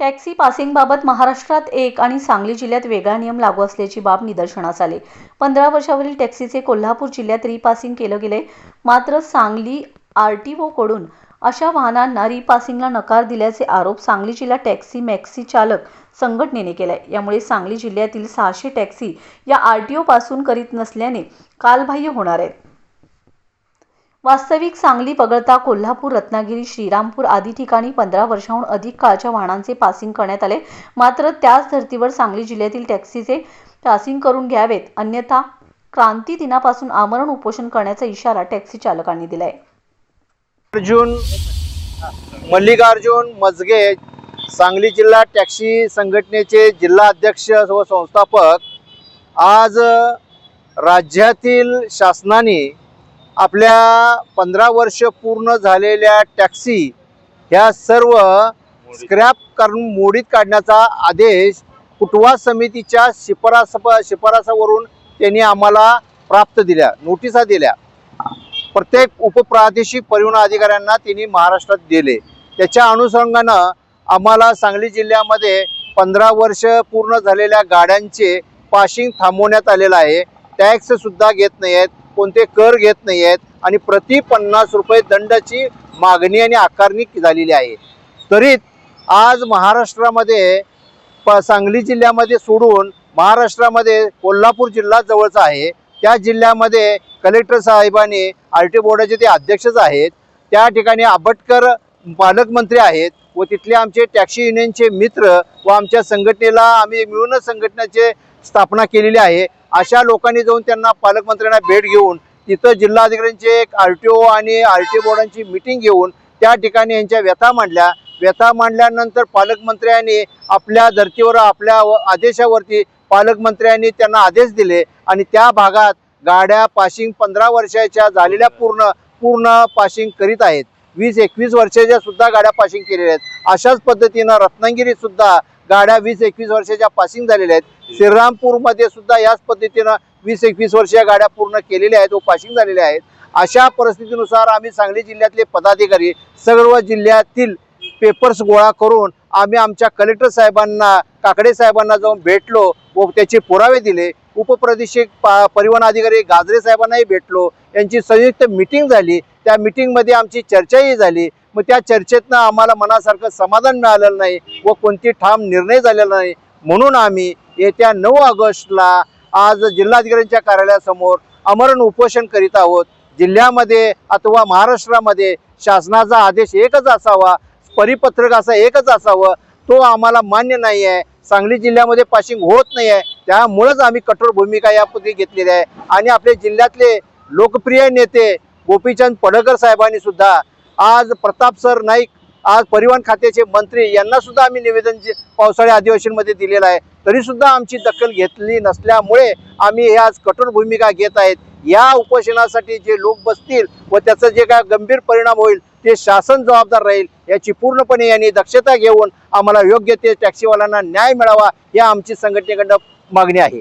Taxi पासिंगबाबत महाराष्ट्रात एक आणि सांगली जिल्ह्यात वेगळा नियम लागू असल्याची बाब निदर्शनास आली. पंधरा वर्षावरील टॅक्सीचे कोल्हापूर जिल्ह्यात रिपासिंग केलं गेले. मात्र सांगली आर टी ओकडून अशा वाहनांना रिपासिंगला नकार दिल्याचे आरोप सांगली जिल्हा टॅक्सी मॅक्सी चालक संघटनेने केलाय. यामुळे सांगली जिल्ह्यातील सहाशे टॅक्सी या आर टी ओपासून करीत नसल्याने कालबाह्य होणार आहेत. वास्तविक सांगली वगळता कोल्हापूर रत्नागिरी श्रीरामपूर आदी ठिकाणी पंधरा वर्षाहून अधिक काळच्या वाहनांचे पासिंग करण्यात आले. मात्र त्याच धर्तीवर सांगली जिल्ह्यातील टॅक्सीचे पासिंग करून घ्यावेत. अन्यथा क्रांती दिनापासून आमरण उपोषण करण्याचा इशारा टॅक्सी चालकांनी दिलाय. अर्जुन मल्लिकार्जुन मजगे सांगली जिल्हा टॅक्सी संघटनेचे जिल्हा अध्यक्ष व संस्थापक आज राज्यातील शासनाने आपल्या पंधरा वर्ष पूर्ण झालेल्या टॅक्सी ह्या सर्व स्क्रॅप करून मोडीत काढण्याचा आदेश कुटवा समितीच्या शिफारस शिफारसावरून त्यांनी आम्हाला प्राप्त दिल्या नोटिसा दिल्या. प्रत्येक उपप्रादेशिक परिवहन अधिकाऱ्यांना त्यांनी महाराष्ट्रात दिले. त्याच्या अनुषंगानं आम्हाला सांगली जिल्ह्यामध्ये पंधरा वर्ष पूर्ण झालेल्या गाड्यांचे पाशिंग थांबवण्यात आलेलं आहे. टॅक्ससुद्धा घेत नाही आहेत कोणते कर घेत नाही आहेत आणि प्रति पन्नास रुपये दंडाची मागणी आणि आकारणी झालेली आहे. तरी आज महाराष्ट्रामध्ये प सांगली जिल्ह्यामध्ये सोडून महाराष्ट्रामध्ये कोल्हापूर जिल्हा जवळचा आहे. त्या जिल्ह्यामध्ये कलेक्टर साहेबांनी आर टी बोर्डाचे ते अध्यक्षच आहेत त्या ठिकाणी आंबटकर पालकमंत्री आहेत. व तिथले आमचे टॅक्सी युनियनचे मित्र व आमच्या संघटनेला आम्ही मिळूनच संघटनेचे स्थापना केलेली आहे. अशा लोकांनी जाऊन त्यांना पालकमंत्र्यांना भेट घेऊन तिथं जिल्हाधिकाऱ्यांचे एक आर टी ओ आणि आर टी ओ बोर्डांची मिटिंग घेऊन त्या ठिकाणी यांच्या व्यथा मांडल्या. व्यथा मांडल्यानंतर पालकमंत्र्यांनी आपल्या धर्तीवर आपल्या व- आदेशावरती पालकमंत्र्यांनी त्यांना आदेश दिले आणि त्या भागात गाड्या पाशिंग पंधरा वर्षाच्या झालेल्या पूर्ण पूर्ण पाशिंग करीत आहेत. वीस एकवीस वर्षाच्या सुद्धा गाड्या पासिंग केलेल्या आहेत. अशाच पद्धतीनं रत्नागिरीत सुद्धा गाड्या वीस एकवीस वर्षाच्या पासिंग झालेल्या आहेत. श्रीरामपूरमध्ये सुद्धा याच पद्धतीनं वीस एकवीस वर्षीय गाड्या पूर्ण केलेल्या आहेत व पासिंग झालेल्या आहेत. अशा परिस्थितीनुसार आम्ही सांगली जिल्ह्यातले पदाधिकारी सर्व जिल्ह्यातील पेपर्स गोळा करून आम्ही आमच्या कलेक्टर साहेबांना काकडे साहेबांना जाऊन भेटलो व त्याचे पुरावे दिले. उपप्रादेशिक पा परिवहन अधिकारी गाजरे साहेबांनाही भेटलो. यांची संयुक्त मिटिंग झाली. त्या मिटिंगमध्ये आमची चर्चाही झाली. मग त्या चर्चेतनं आम्हाला मनासारखं समाधान मिळालेलं नाही व कोणती ठाम निर्णय झालेला नाही. म्हणून आम्ही येत्या नऊ ऑगस्टला आज जिल्हाधिकाऱ्यांच्या कार्यालयासमोर अमरण उपोषण करीत आहोत. जिल्ह्यामध्ये अथवा महाराष्ट्रामध्ये शासनाचा आदेश एकच असावा परिपत्रक असा एकच असावं तो आम्हाला मान्य नाही आहे. सांगली जिल्ह्यामध्ये पासिंग होत नाही आहे. त्यामुळंच आम्ही कठोर भूमिका यापूर्वी घेतलेली आहे. आणि आपले जिल्ह्यातले लोकप्रिय नेते गोपीचंद पडळकर साहेबांनी सुद्धा आज प्रताप सर नाईक आज परिवहन खात्याचे मंत्री यांना सुद्धा आम्ही निवेदन जे पावसाळी अधिवेशनमध्ये दिलेलं आहे. तरी सुद्धा आमची दखल घेतली नसल्यामुळे आम्ही हे आज कठोर भूमिका घेत आहेत. या उपोषणासाठी जे लोक बसतील व त्याचं जे काय गंभीर परिणाम होईल ते शासन जबाबदार राहील याची पूर्णपणे यांनी दक्षता घेऊन आम्हाला योग्य ते टॅक्सीवाल्यांना न्याय मिळावा या आमची संघटनेकडनं मागणी आहे.